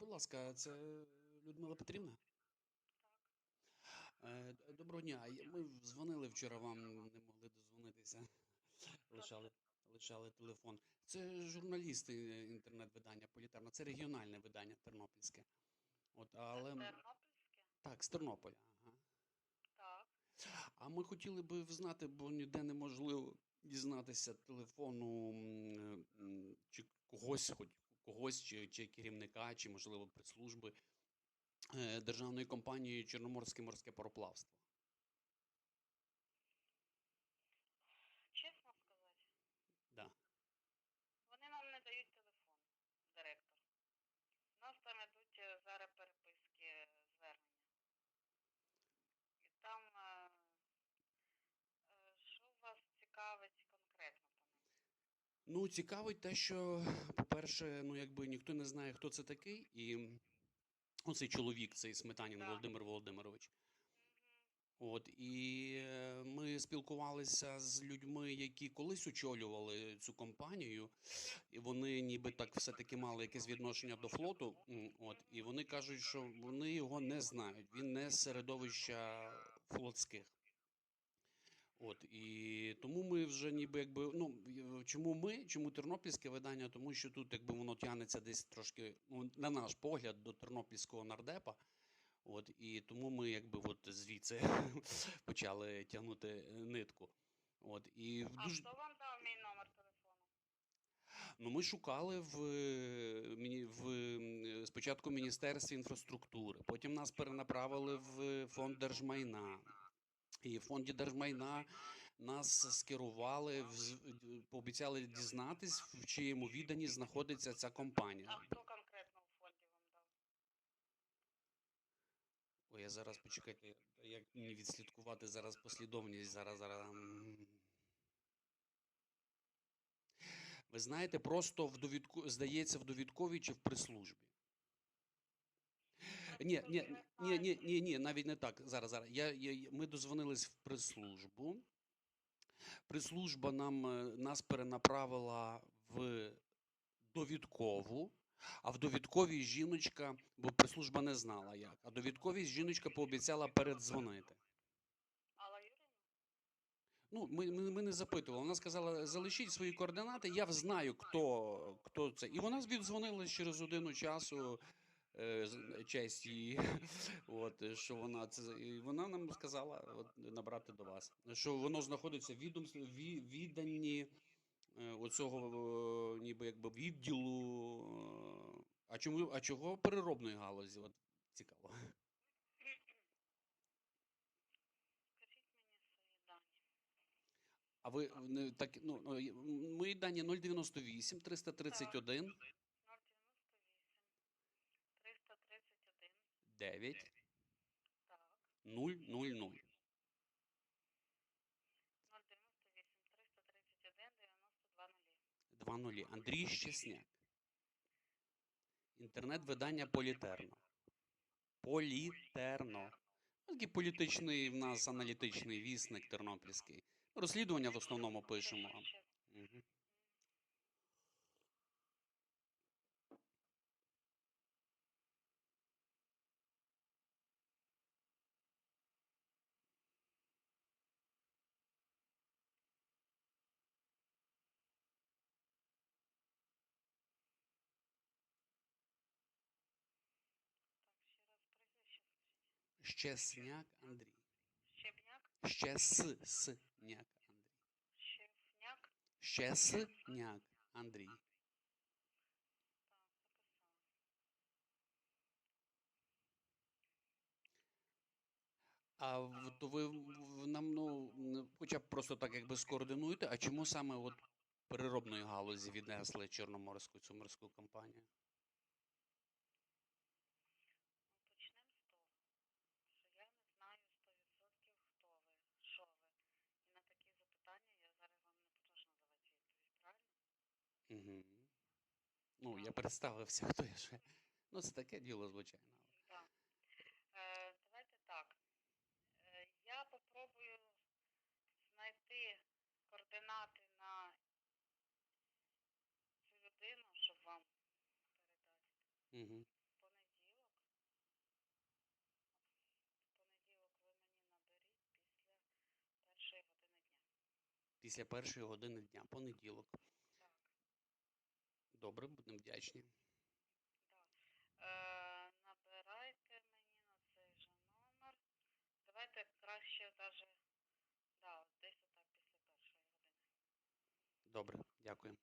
будь ласка, це Людмила Петрівна? Е, Доброго дня. Ми дзвонили вчора вам, не могли дозвонитися. Лишали, лишали телефон. Це журналісти е, інтернет-видання Політерна. Це регіональне видання тернопільське. От, але Тернопільське? так, з Тернополя. Ага. Так. А ми хотіли би знати, бо ніде неможливо дізнатися телефону чи когось, хоч когось, чи, чи керівника, чи можливо прес-служби е, державної компанії Чорноморське морське пароплавство. Чесно сказати, Да. вони нам не дають телефон, директор. У нас там йдуть е, зараз переписки е, звернення. І там, е, е, що вас цікавить конкретно по ним? Ну, цікавить те, що, по-перше, ну якби ніхто не знає, хто це такий, і оцей чоловік, цей Сметанін Да. Володимир Володимирович. От і е, ми спілкувалися з людьми, які колись очолювали цю компанію, і вони ніби так все-таки мали якесь відношення до флоту. От і вони кажуть, що вони його не знають. Він не з середовища флотських. От і тому ми вже ніби якби ну чому ми, чому тернопільське видання? Тому що тут якби воно тягнеться десь трошки, ну на наш погляд, до тернопільського нардепа. От і тому ми якби от звідси почали тягнути нитку. От і А дуже хто вам дав мій номер телефону? ну ми шукали в в спочатку в міністерстві інфраструктури, потім нас перенаправили в фонд держмайна. І в фонді держмайна нас скерували, пообіцяли дізнатись, в чиєму відданні знаходиться ця компанія. А хто конкретно у фонді вам дав? Ой, я зараз почекайте, як мені відслідкувати зараз послідовність, зараз, зараз. Ви знаєте, просто в довідку, здається, в довідковій чи в прес-службі. Ні, ні, ні, ні, ні, ні, навіть не так. Зараз, зараз. Я, я, ми дозвонились в прес-службу. Прес-служба нам, е, нас перенаправила в довідкову, а в довідковій жіночка, бо прес-служба не знала як, а довідковій жіночка пообіцяла передзвонити. Ну, ми, ми, ми не запитували. Вона сказала, залишіть свої координати, я знаю, хто, хто це. І вона віддзвонила через годину часу. Е, з- Честь її, от е, що вона це і вона нам сказала от, набрати до вас, що воно знаходиться в відомстві ві- відданні е, оцього е, ніби якби відділу. е, А чому а чого переробної галузі? От цікаво. А ви не так ну мої дані 098 331 098 331 9 так. 000. 098 331 92 нулі. Два нулі. Андрій Щесняк. Інтернет-видання Політерно. Політерно. Ну, Такий політичний в нас аналітичний вісник тернопільський. Розслідування в основному пишемо. Ще- Щесняк Андрій. Щебняк? Щесняк Андрій. Щевняк? Щесняк Андрій. А то ви нам ну хоча б просто так якби скоординуєте, а чому саме от переробної галузі віднесли Чорноморську цю морську компанію? Угу. Ну, я представився, хто я ще. Ну, це таке діло, звичайно. Так. Е, Давайте так. Е, Я попробую знайти координати на цю людину, щоб вам передати. Угу. Понеділок. Понеділок ви мені наберіть після першої години дня. Після першої години дня, понеділок. Так. Добре, будемо вдячні. Е, набирайте мені на цей же номер. Давайте краще даже, да, десь отак після першої години. Добре, дякую.